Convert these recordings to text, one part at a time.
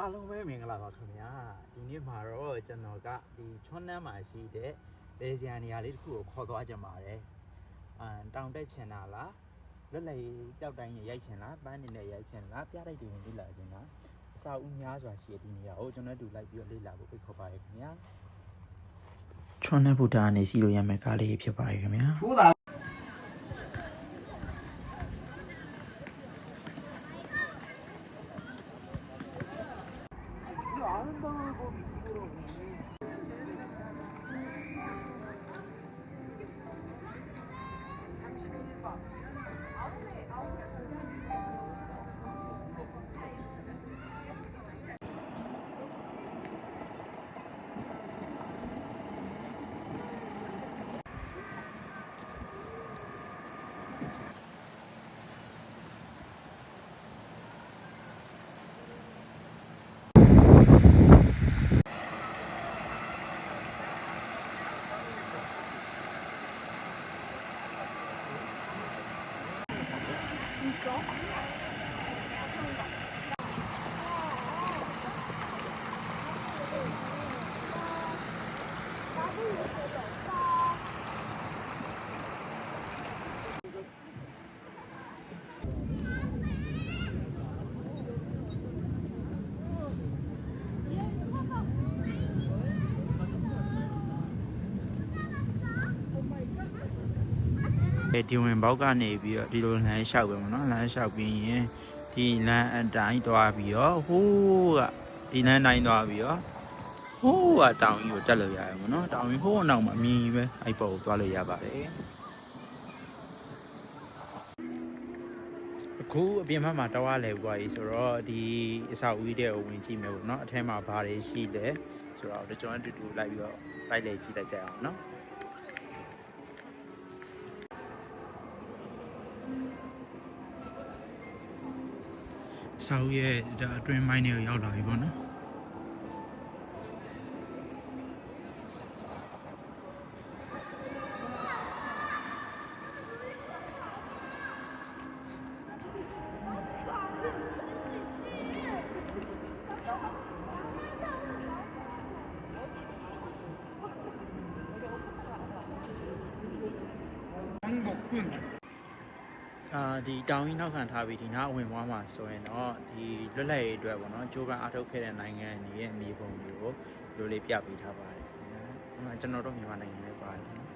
အားလုံးပဲမင်္ဂလာပါခင်ဗျာဒီနေ့မှာတော့ကျွန်တော်ကဒီချွန်းနန်းမှာရှိတဲ့လေဆရာနေရာလေးတစ်ခုကိုခေါ်သွားကြပါတယ်အမ်တောင်တက်ချင်တာလားလွတ်လပ်ရေးကြောက်တိုင်းရိုက်ချင်လားပန်းနေနဲ့ရိုက်ချင်လားပြားလိုက်တွေဝင်လေ့လာချင်လားအစာဦးများစွာရှိတဲ့ဒီနေရာကိုကျွန်တော်တို့လိုက်ပြီးတော့လေ့လာဖို့ဖိတ်ခေါ်ပါတယ်ခင်ဗျာချွန်းနန်းဘူတာအနေစီလိုရမယ်ကားလေးဖြစ်ပါတယ်ခင်ဗျာ Oh, ဟုတ် ဒီဝင်ဘောက်ကနေပြီးတော့ဒီလိုလမ်းလျှောက်ပဲမနော်လမ်းလျှောက်ပြီးရင်ဒီလမ်းအတိုင်းသွားပြီးတော့ဟိုးကဒီလမ်းတိုင်းသွားပြီးတော့ဟိုးကတောင်ကြီးကိုတက်လို့ရတယ်မနော်တောင်ကြီးဟိုးအနောက်မှာအမြင်ကြီးပဲအဲ့ပေါ်ကိုသွားလို့ရပါတယ်အခုအပြင်ဘက်မှာတဝါလဲပွားကြီးဆိုတော့ဒီအဆောက်အဦတဲ့ကိုဝင်ကြည့်မယ်ပေါ့နော်အထဲမှာဘာတွေရှိလဲဆိုတော့ကျွန်တော်တူတူလိုက်ပြီးတော့လိုက်လေကြည့်လိုက်ကြအောင်နော် ဆောက်ရဲ့ဒါအတွင်းမိုင်းတွေကိုရောက်လာပြီပေါ့နော် အာဒီတောင်ကြီးနောက်ခံထားပြီးဒီနားဝင်သွားမှာဆိုရင်တော့ဒီလွတ်လပ်ရေးအတွက်ပေါ့နော်ဂျိုးပန်အားထုတ်ခဲ့တဲ့နိုင်ငံတွေရဲ့မြေပုံတွေကိုလိုလေးပြပေးထားပါတယ်။အဲမှာကျွန်တော်တို့မြန်မာနိုင်ငံလည်းပါတယ်နော်။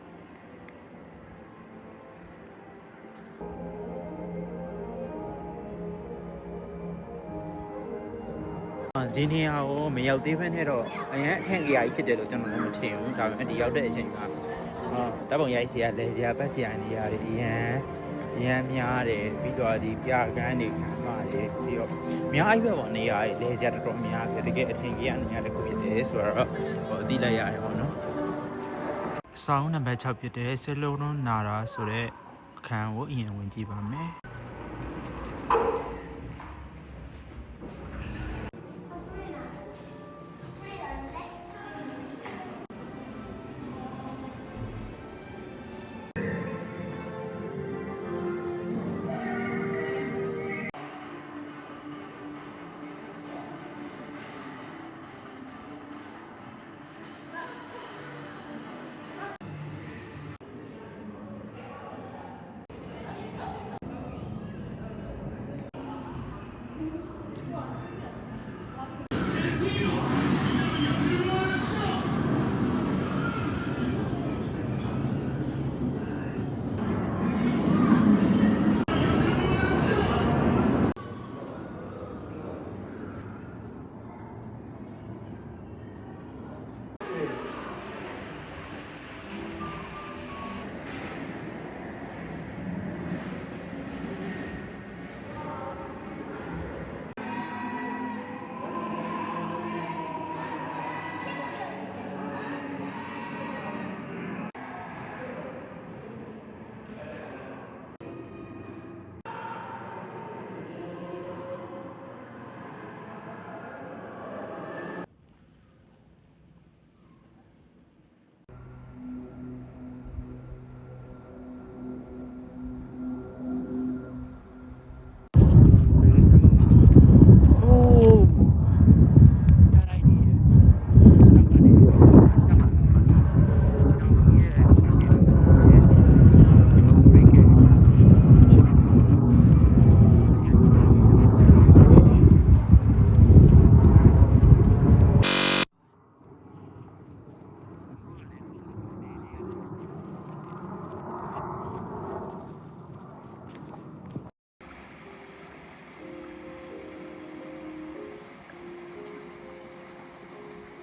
အာဒီနေရာကိုမရောက်သေးဘဲနဲ့တော့အရင်အထင်ကြီးဖြစ်တယ်လို့ကျွန်တော်လည်းမထင်ဘူး။ဒါပေမဲ့ဒီရောက်တဲ့အချိန်ကအာတပ်ပုံရိုက်စီရလဲစီရပတ်စီရနေရတယ်အရင် ရမ်းများတယ်ပြီးတော့ဒီပြကန်းတွေခံပါတယ်ပြီးတော့အများကြီးပဲပေါ့နေရာလေကြတော်တော်များတယ်တကယ်အထင်ကြီးကနေရာတစ်ခုဖြစ်တယ်ဆိုတော့ဟိုအသိလိုက်ရတယ်ပေါ့နော်ဆောင်းနံပါတ်6ဖြစ်တဲ့ဆလုံးလုံးနာရာဆိုတဲ့အခန်းကိုအရင်ဝင်ကြည့်ပါမယ်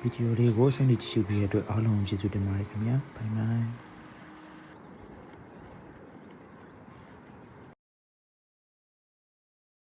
ဗီဒီယိုလေးကိုဆုံးဖြတ်ကြည့်ရှုပေးတဲ့အတွက်အားလုံးကျေးဇူးတင်ပါတယ်ခင်ဗျာဘိုင်ဘိုင်